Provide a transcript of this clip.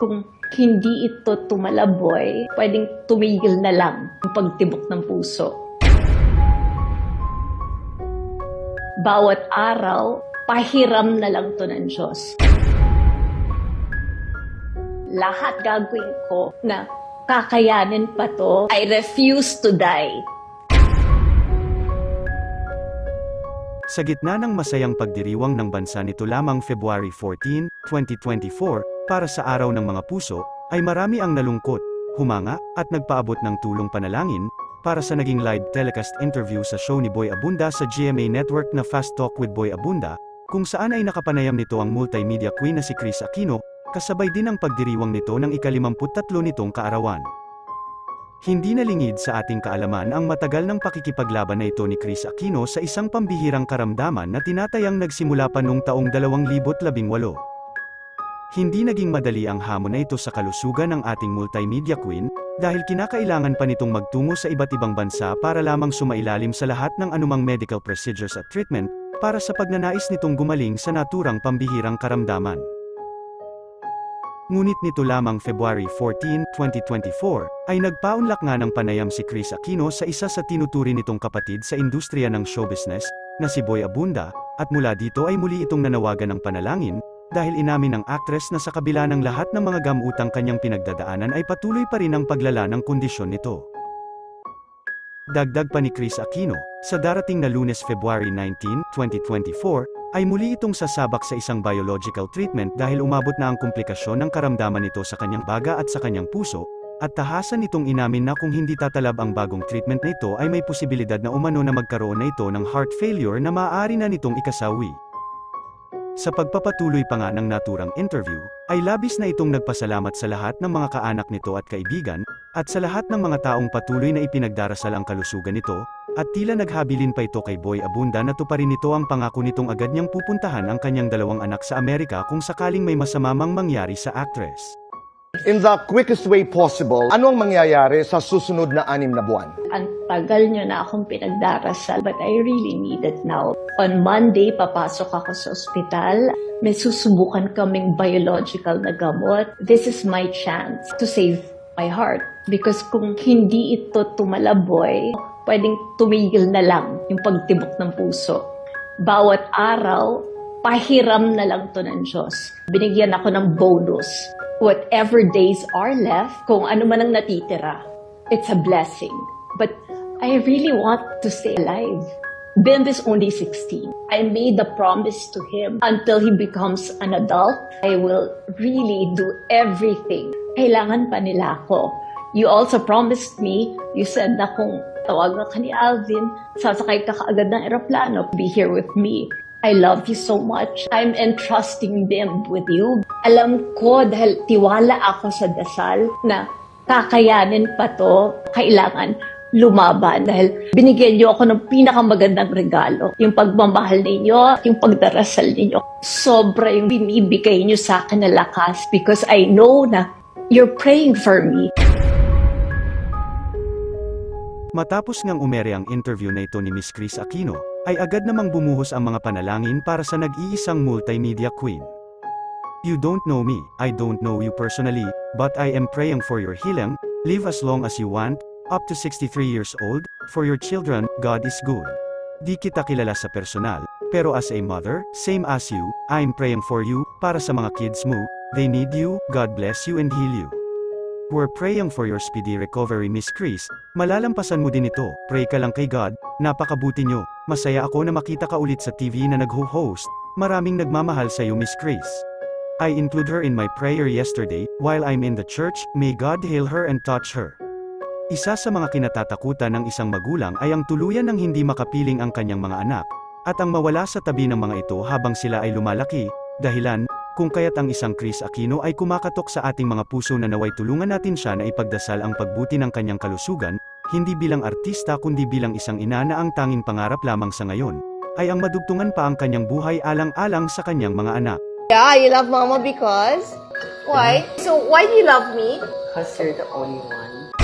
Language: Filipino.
Kung hindi ito tumalaboy, pwedeng tumigil na lang ang pagtibok ng puso. Bawat araw, pahiram na lang to ng Diyos. Lahat gagawin ko na kakayanin pa to. I refuse to die. Sa gitna ng masayang pagdiriwang ng bansa nito lamang February 14, 2024, para sa Araw ng Mga Puso, ay marami ang nalungkot, humanga, at nagpaabot ng tulong panalangin, para sa naging live telecast interview sa show ni Boy Abunda sa GMA Network na Fast Talk with Boy Abunda, kung saan ay nakapanayam nito ang multimedia queen na si Chris Aquino, kasabay din ang pagdiriwang nito ng ikalimamput-tatlo nitong kaarawan. Hindi nalingid sa ating kaalaman ang matagal ng pakikipaglaban na ito ni Chris Aquino sa isang pambihirang karamdaman na tinatayang nagsimula pa noong taong 2018. Hindi naging madali ang hamon na ito sa kalusugan ng ating multimedia queen, dahil kinakailangan pa nitong magtungo sa iba't ibang bansa para lamang sumailalim sa lahat ng anumang medical procedures at treatment, para sa pagnanais nitong gumaling sa naturang pambihirang karamdaman. Ngunit nito lamang February 14, 2024, ay nagpaunlak nga ng panayam si Chris Aquino sa isa sa tinuturi nitong kapatid sa industriya ng show business, na si Boy Abunda, at mula dito ay muli itong nanawagan ng panalangin, dahil inamin ng actress na sa kabila ng lahat ng mga gamutang kanyang pinagdadaanan ay patuloy pa rin ang paglala ng kondisyon nito. Dagdag pa ni Chris Aquino, sa darating na lunes February 19, 2024, ay muli itong sasabak sa isang biological treatment dahil umabot na ang komplikasyon ng karamdaman nito sa kanyang baga at sa kanyang puso, at tahasan itong inamin na kung hindi tatalab ang bagong treatment na ito ay may posibilidad na umano na magkaroon na ito ng heart failure na maaari na nitong ikasawi. Sa pagpapatuloy pa nga ng naturang interview, ay labis na itong nagpasalamat sa lahat ng mga kaanak nito at kaibigan, at sa lahat ng mga taong patuloy na ipinagdarasal ang kalusugan nito, at tila naghabilin pa ito kay Boy Abunda na tuparin nito ang pangako nitong agad niyang pupuntahan ang kanyang dalawang anak sa Amerika kung sakaling may masamamang mangyari sa actress. In the quickest way possible, ano ang mangyayari sa susunod na anim na buwan? Ang tagal nyo na akong pinagdarasal, but I really need it now. On Monday, papasok ako sa ospital. May susubukan kaming biological na gamot. This is my chance to save my heart. Because kung hindi ito tumalaboy, pwedeng tumigil na lang yung pagtibok ng puso. Bawat araw, pahiram na lang to ng Diyos. Binigyan ako ng bonus. Whatever days are left, kung ano man ang natitira, it's a blessing. But I really want to stay alive. Ben is only 16. I made the promise to him until he becomes an adult, I will really do everything. Kailangan pa nila ako. You also promised me, you said na kung tawagan ka ni Alvin, sasakay ka kaagad ng eroplano, be here with me. I love you so much. I'm entrusting them with you. Alam ko dahil tiwala ako sa dasal na kakayanin pa to, kailangan lumaban dahil binigyan niyo ako ng pinakamagandang regalo. Yung pagmamahal ninyo, yung pagdarasal ninyo. Sobra yung binibigay niyo sa akin na lakas because I know na you're praying for me. Matapos ngang umere ang interview na ito ni Miss Chris Aquino, ay agad namang bumuhos ang mga panalangin para sa nag-iisang multimedia queen. You don't know me, I don't know you personally, but I am praying for your healing, live as long as you want, up to 63 years old, for your children, God is good. Di kita kilala sa personal, pero as a mother, same as you, I'm praying for you, para sa mga kids mo, they need you, God bless you and heal you. We're praying for your speedy recovery Miss Chris, malalampasan mo din ito, pray ka lang kay God, napakabuti nyo, masaya ako na makita ka ulit sa TV na nag-host, maraming nagmamahal sa iyo Miss Chris. I include her in my prayer yesterday, while I'm in the church, may God heal her and touch her. Isa sa mga kinatatakutan ng isang magulang ay ang tuluyan ng hindi makapiling ang kanyang mga anak, at ang mawala sa tabi ng mga ito habang sila ay lumalaki, dahilan, kung kaya't ang isang Chris Aquino ay kumakatok sa ating mga puso na naway tulungan natin siya na ipagdasal ang pagbuti ng kanyang kalusugan, hindi bilang artista kundi bilang isang ina na ang tanging pangarap lamang sa ngayon, ay ang madugtungan pa ang kanyang buhay alang-alang sa kanyang mga anak. Yeah, you love mama because? Why? So why do you love me? Because you're the only one.